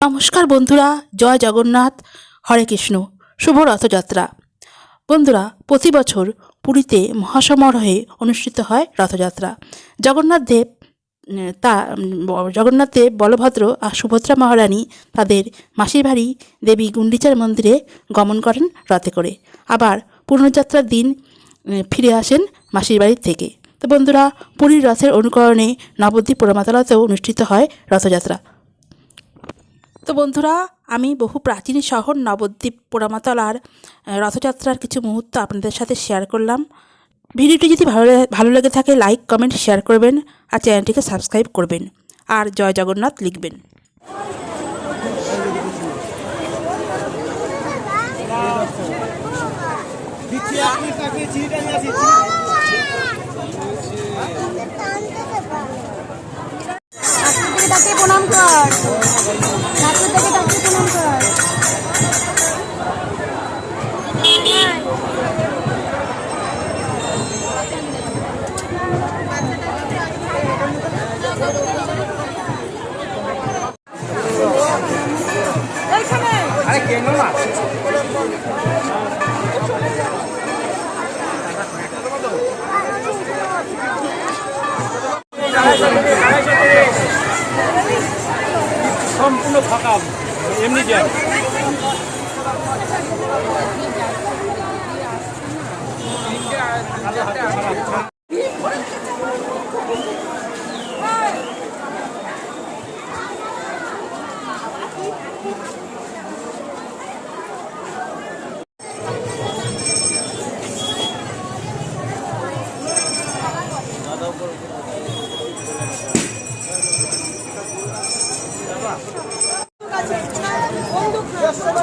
নমস্কার বন্ধুরা, জয় জগন্নাথ, হরে কৃষ্ণ, শুভ রথযাত্রা। বন্ধুরা, প্রতি বছর পুরীতে মহাসমারোহে অনুষ্ঠিত হয় রথযাত্রা। জগন্নাথ দেব তা জগন্নাথ দেব, বলভদ্র আর সুভদ্রা মহারানী তাদের মাসির বাড়ি দেবী গুন্ডিচার মন্দিরে গমন করেন রথে করে। আবার পুনর্যাত্রার দিন ফিরে আসেন মাসির বাড়ির থেকে। তো বন্ধুরা, পুরীর রথের অনুকরণে নবদ্বীপ পোড়ামাতলাতেও অনুষ্ঠিত হয় রথযাত্রা। তো বন্ধুরা, আমি বহু প্রাচীন শহর নবদ্বীপ পোড়ামাতলার রথযাত্রার কিছু মুহূর্ত আপনাদের সাথে শেয়ার করলাম। ভিডিওটি যদি ভালো ভালো লেগে থাকে লাইক কমেন্ট শেয়ার করবেন আর চ্যানেলটিকে সাবস্ক্রাইব করবেন। আর জয় জগন্নাথ লিখবেন। ঠাকুর সম্পূর্ণ ফাঁকা এমনি জ্যাম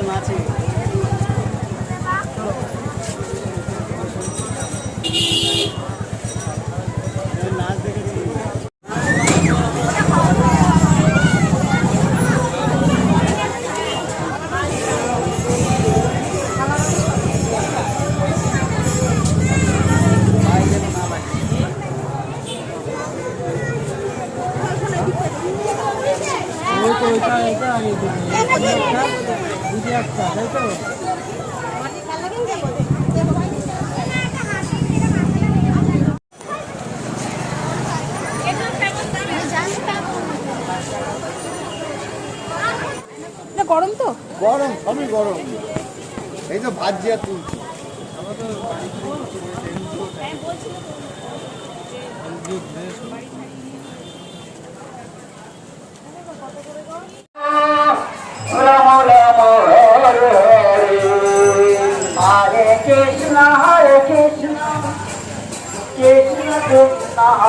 他妈的 গরম তো? গরম সবই গরম। এই তো ভাত জিয়া তুলছি। হরে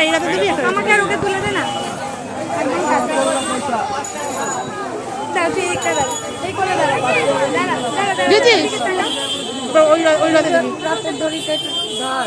আমাকে আর ওকে তুলে দে না একদম কাছে। দাও, তুই একটা। এই করে দাও। দাঁড়া, দাঁড়া, দাঁড়া, দিয়েছিস? দাঁড়া। ওই ওই রথে দিবি রাতের দড়িটা একটু ধর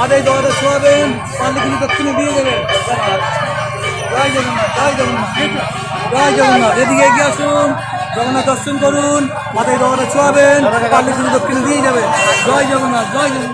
মাথায় দোয়ারে শোয়াবেন পারলে কিন্তু দক্ষিণে দিয়ে দেবেন। জয় জগন্নাথ জয় জগন্নাথ জয় জগন্নাথ। এদিকে আসুন, জগন্নাথ দর্শন করুন মাথায় দোয়ারে শোয়াবেন পারলে কিন্তু দক্ষিণে দিয়ে যাবেন জয় জগন্নাথ জয় জগন্নাথ।